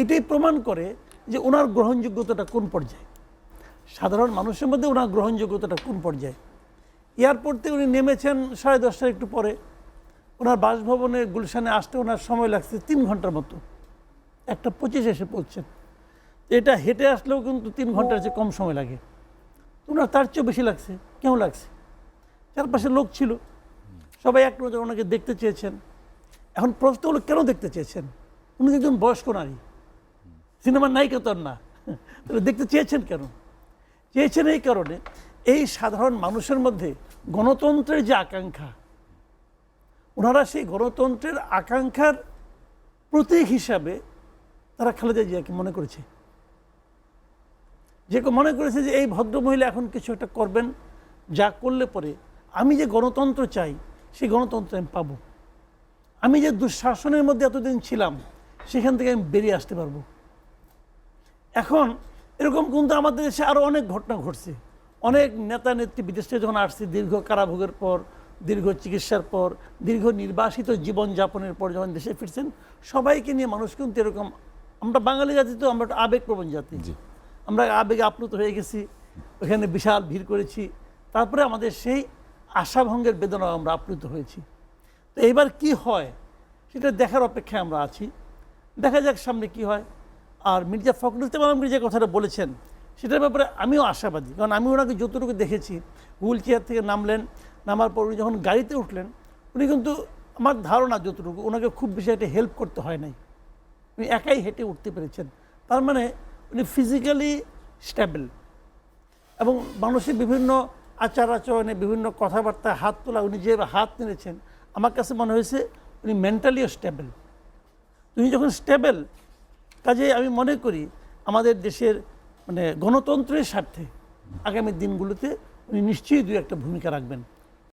এটাই প্রমাণ করে যে ওনার গ্রহণযোগ্যতাটা কোন পর্যায়ে? সাধারণ মানুষের মধ্যে ওনার গ্রহণযোগ্যতাটা কোন পর্যায়ে? এয়ারপোর্ট থেকে উনি নেমেছেন সাড়ে দশটার একটু পরে। ওনার বাসভবনে গুলশানে আসতে ওনার সময় লাগছে তিন ঘণ্টার মতো। একটা পঁচিশ এসে পৌঁছছেন এটা হেঁটে আসলেও কিন্তু তিন ঘণ্টার চেয়ে কম সময় লাগে। ওনার তার চেয়েও বেশি লাগছে। কেমন লাগছে? চারপাশে লোক ছিল। সবাই এক নজর ওনাকে দেখতে চেয়েছেন। এখন প্রশ্ন হলো, কেন দেখতে চেয়েছেন? উনি একজন বয়স্ক নারী। সিনেমার নায়িকা তো না? তাহলে দেখতে চেয়েছেন কেন? চেয়েছেন এই কারণে এই সাধারণ মানুষের মধ্যে গণতন্ত্রের যে আকাঙ্ক্ষা, ওনারা সেই গণতন্ত্রের আকাঙ্ক্ষার প্রতীক হিসাবে তারা খালেদা জিয়াকে মনে করেছে। যে মনে করেছে যে এই ভদ্রমহিলা এখন কিছু একটা করবেন, যা করলে পরে আমি যে গণতন্ত্র চাই সেই গণতন্ত্র আমি পাবো। আমি যে দুঃশাসনের মধ্যে এতদিন ছিলাম, সেখান থেকে আমি বেরিয়ে আসতে পারব। এখন এরকম কিন্তু আমাদের দেশে আরও অনেক ঘটনা ঘটছে। অনেক নেতা নেত্রী বিদেশ থেকে যখন আসছে দীর্ঘ কারাভোগের পর দীর্ঘ চিকিৎসার পর দীর্ঘ নির্বাসিত জীবনযাপনের পর যখন দেশে ফিরছেন সবাইকে নিয়ে মানুষ কিন্তু এরকম আমরা বাঙালি জাতি তো আমরা একটা আবেগপ্রবণ জাতি। আমরা আবেগে আপ্লুত হয়ে গেছি ওখানে বিশাল ভিড় করেছি তারপরে আমাদের সেই আশাভঙ্গের বেদনাও আমরা আপ্লুত হয়েছি। তো এইবার কি হয় সেটা দেখার অপেক্ষায় আমরা আছি। দেখা যাক সামনে কি হয়। আর মির্জা ফখরুল ইসলাম আলমগীর যে কথাটা বলেছেন, সেটার ব্যাপারে আমিও আশাবাদী। কারণ আমি ওনাকে যতটুকু দেখেছি হুইল চেয়ার থেকে নামলেন, নামার পর উনি যখন গাড়িতে উঠলেন, উনি কিন্তু আমার ধারণা যতটুকু, ওনাকে খুব বেশি একটা হেল্প করতে হয় নাই। উনি একাই হেঁটে উঠতে পেরেছেন। তার মানে উনি ফিজিক্যালি স্টেবল এবং মানুষের বিভিন্ন আচার আচরণে বিভিন্ন কথাবার্তা হাত তোলা, উনি যে হাত নেড়েছেন আমার কাছে মনে হয়েছে উনি মেন্টালিও স্টেবল উনি যখন স্টেবল কাজে আমি মনে করি আমাদের দেশের মানে গণতন্ত্রের স্বার্থে আগামী দিনগুলোতে উনি নিশ্চয়ই দু একটা ভূমিকা রাখবেন।